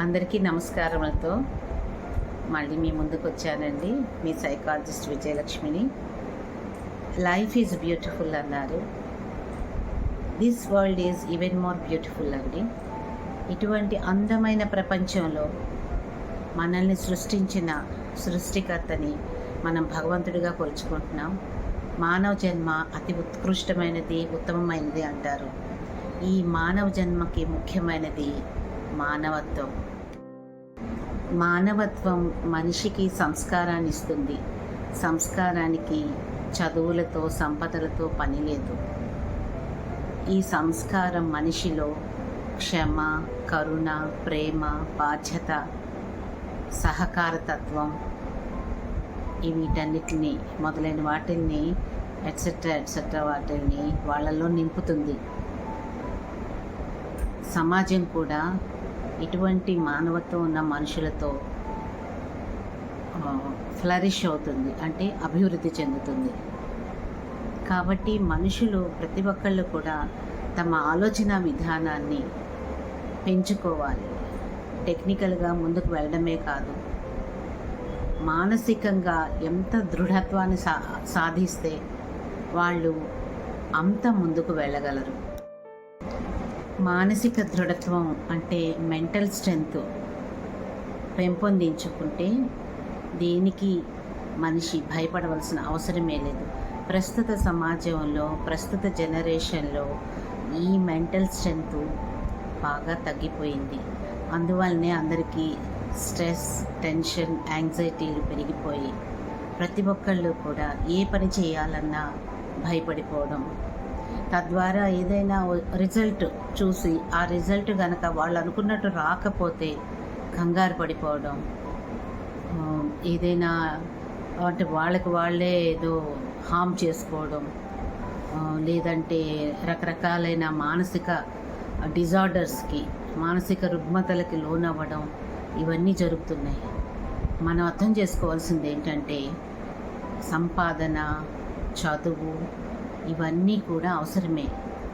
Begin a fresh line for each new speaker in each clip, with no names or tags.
అందరికీ నమస్కారములతో మళ్ళీ మీ ముందుకు వచ్చానండి మీ సైకాలజిస్ట్ విజయలక్ష్మిని. లైఫ్ ఈజ్ బ్యూటిఫుల్ అన్నారు. This world is even more beautiful అండి. ఇటువంటి అందమైన ప్రపంచంలో మనల్ని సృష్టించిన సృష్టికర్తని మనం భగవంతుడిగా కొలుచుకుంటున్నాం. మానవ జన్మ అతి ఉత్కృష్టమైనది ఉత్తమమైనది అంటారు. ఈ మానవ జన్మకి ముఖ్యమైనది మానవత్వం. మానవత్వం మనిషికి సంస్కారాన్ని ఇస్తుంది సంస్కారానికి చదువులతో సంపదలతో పని లేదు ఈ సంస్కారం మనిషిలో క్షమ కరుణ ప్రేమ బాధ్యత సహకారతత్వం వీటన్నిటిని మొదలైన వాటిల్ని ఎట్సెట్రా ఎట్సెట్రా వాటిల్ని వాళ్ళలో నింపుతుంది. సమాజం కూడా ఇటువంటి మానవత్వం ఉన్న మనుషులతో ఫ్లరిష్ అవుతుంది అంటే అభివృద్ధి చెందుతుంది. కాబట్టి మనుషులు ప్రతి ఒక్కళ్ళు కూడా తమ ఆలోచన విధానాన్ని పెంచుకోవాలి. టెక్నికల్గా ముందుకు వెళ్ళడమే కాదు. మానసికంగా ఎంత దృఢత్వాన్ని సా సాధిస్తే వాళ్ళు అంత ముందుకు వెళ్ళగలరు. మానసిక దృఢత్వం అంటే మెంటల్ స్ట్రెంగ్త్ పెంపొందించుకుంటే దేనికి మనిషి భయపడవలసిన అవసరమే లేదు. ప్రస్తుత సమాజంలో ప్రస్తుత జనరేషన్లో ఈ మెంటల్ స్ట్రెంగ్త్ బాగా తగ్గిపోయింది. అందువల్లనే అందరికీ స్ట్రెస్ టెన్షన్ యాంగ్జైటీలు పెరిగిపోయి ప్రతి ఒక్కళ్ళు కూడా ఏ పని చేయాలన్నా భయపడిపోవడం తద్వారా ఏదైనా రిజల్ట్ చూసి ఆ రిజల్ట్ కనుక వాళ్ళు అనుకున్నట్టు రాకపోతే కంగారు పడిపోవడం. ఏదైనా అంటే వాళ్ళకి వాళ్ళే ఏదో హామ్ చేసుకోవడం లేదంటే రకరకాలైన మానసిక డిజార్డర్స్కి మానసిక రుగ్మతలకి లోనవ్వడం ఇవన్నీ జరుగుతున్నాయి. మనం అర్థం చేసుకోవాల్సింది ఏంటంటే సంపాదన చదువు ఇవన్నీ కూడా అవసరమే.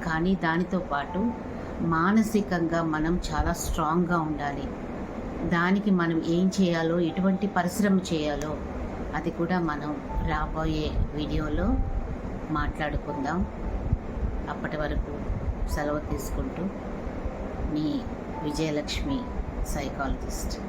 కానీ దానితో పాటు మానసికంగా మనం చాలా స్ట్రాంగ్గా ఉండాలి. దానికి మనం ఏం చేయాలో ఎటువంటి పరిశ్రమ చేయాలో అది కూడా మనం రాబోయే వీడియోలో మాట్లాడుకుందాం. అప్పటి వరకు సెలవు తీసుకుంటూ మీ విజయలక్ష్మి సైకాలజిస్ట్.